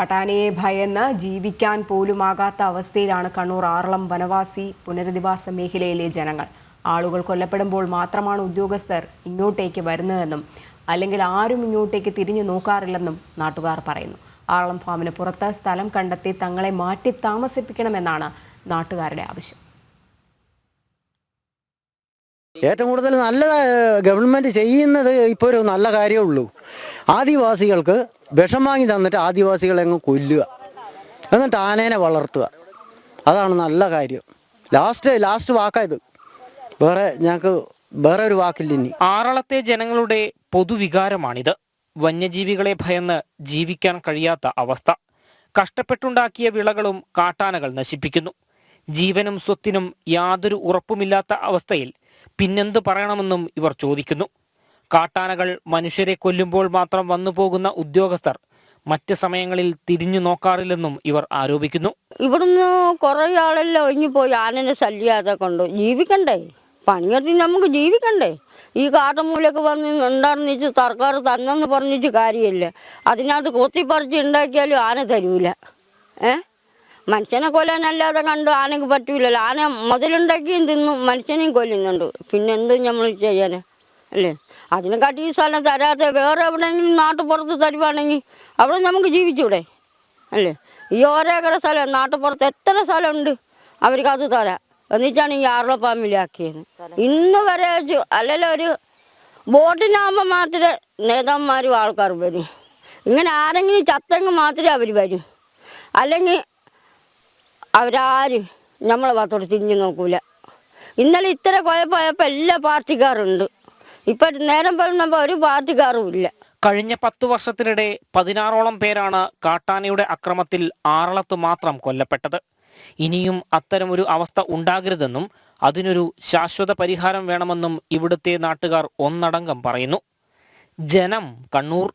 കാട്ടാനയെ ഭയന്ന് ജീവിക്കാൻ പോലുമാകാത്ത അവസ്ഥയിലാണ് കണ്ണൂർ ആറളം വനവാസി പുനരധിവാസ മേഖലയിലെ ജനങ്ങൾ. ആളുകൾ കൊല്ലപ്പെടുമ്പോൾ മാത്രമാണ് ഉദ്യോഗസ്ഥർ ഇങ്ങോട്ടേക്ക് വരുന്നതെന്നും അല്ലെങ്കിൽ ആരും ഇങ്ങോട്ടേക്ക് തിരിഞ്ഞു നോക്കാറില്ലെന്നും നാട്ടുകാർ പറയുന്നു. ആറളം ഫാമിന് പുറത്ത് സ്ഥലം കണ്ടെത്തി തങ്ങളെ മാറ്റി താമസിപ്പിക്കണമെന്നാണ് നാട്ടുകാരുടെ ആവശ്യം. ഏറ്റവും കൂടുതൽ നല്ല ഗവൺമെന്റ് ചെയ്യുന്നത് ഇപ്പോൾ ഒരു നല്ല കാര്യമേ ഉള്ളൂ. ആദിവാസികൾക്ക് വിഷം വാങ്ങി തന്നിട്ട് ആദിവാസികളെ അങ്ങ് കൊല്ലുക. എന്നിട്ട് ആനേനെ വളർത്തുക. അതാണ് നല്ല കാര്യം. ലാസ്റ്റ് ലാസ്റ്റ് വാക്കായത് വേറെ ഞങ്ങൾക്ക് വേറെ ഒരു വാക്കില്ല ഇനി. ആറളത്തെ ജനങ്ങളുടെ പൊതുവികാരമാണിത്. വന്യജീവികളെ ഭയന്ന് ജീവിക്കാൻ കഴിയാത്ത അവസ്ഥ. കഷ്ടപ്പെട്ടുണ്ടാക്കിയ വിളകളും കാട്ടാനകൾ നശിപ്പിക്കുന്നു. ജീവനും സ്വത്തിനും യാതൊരു ഉറപ്പുമില്ലാത്ത അവസ്ഥയിൽ പിന്നെന്ത് പറയണമെന്നും ഇവർ ചോദിക്കുന്നു. കാട്ടാനകൾ മനുഷ്യരെ കൊല്ലുമ്പോൾ മാത്രം വന്നു പോകുന്ന ഉദ്യോഗസ്ഥർ മറ്റ് സമയങ്ങളിൽ തിരിഞ്ഞു നോക്കാറില്ലെന്നും ഇവർ ആരോപിക്കുന്നു. ഇവിടുന്ന് കുറെ ആളെല്ലാം ഒഴിഞ്ഞു പോയി. ആനനെ ശല്യാതെ കൊണ്ട് ജീവിക്കണ്ടേ? പണിയെത്തി നമുക്ക് ജീവിക്കണ്ടേ? ഈ കാട്ടുമൂലൊക്കെ വന്ന് ഉണ്ടാർന്നിച്ച് സർക്കാർ തന്നെന്ന് പറഞ്ഞിട്ട് കാര്യമില്ല. അതിനകത്ത് കൊത്തിപ്പറിച്ച് ഉണ്ടാക്കിയാലും ആന തരൂല. ഏ? മനുഷ്യനെ കൊല്ലാനല്ലാതെ കണ്ട് ആനക്ക് പറ്റൂലല്ലോ. ആന മുതലുണ്ടാക്കിയും തിന്നും മനുഷ്യനെയും കൊല്ലുന്നുണ്ട്. പിന്നെ എന്ത് നമ്മൾ ചെയ്യാന്? അല്ലേ? അതിനെക്കാട്ടി ഈ സ്ഥലം തരാതെ വേറെ എവിടെയെങ്കിലും നാട്ടുപുറത്ത് തരുവാണെങ്കിൽ അവിടെ നമുക്ക് ജീവിച്ചൂടെ? അല്ലേ? ഈ ഓരോക്കര സ്ഥലം നാട്ടുപുറത്ത് എത്ര സ്ഥലമുണ്ട് അവർക്ക് അത് തരാം. എന്നിട്ടാണ് ഈ ആറുള ഫാമിലി ആക്കിയത്. ഇന്ന് വരെ അല്ലല്ലോ ഒരു ബോട്ടിനാകുമ്പോൾ മാത്രമേ നേതാന്മാരും ആൾക്കാർ വരും. ഇങ്ങനെ ആരെങ്കിലും ചത്തെങ്കിൽ മാത്രമേ അവർ വരും. അല്ലെങ്കിൽ അവരാരും നമ്മളെ ഭാഗത്തോട്ട് തിരിഞ്ഞു നോക്കൂല. ഇന്നലെ ഇത്ര കുഴപ്പമായപ്പോൾ എല്ലാ പാർട്ടിക്കാരുണ്ട്. ഇപ്പം നേരം പറയുമ്പോൾ ഒരു പാർട്ടിക്കാരും ഇല്ല. കഴിഞ്ഞ പത്തു വർഷത്തിനിടെ പതിനാറോളം പേരാണ് കാട്ടാനയുടെ അക്രമത്തിൽ ആറളത്ത് മാത്രം കൊല്ലപ്പെട്ടത്. ഇനിയും അത്തരം ഒരു അവസ്ഥ ഉണ്ടാകരുതെന്നും അതിനൊരു ശാശ്വത പരിഹാരം വേണമെന്നും ഇവിടുത്തെ നാട്ടുകാർ ഒന്നടങ്കം പറയുന്നു. ജനം കണ്ണൂർ.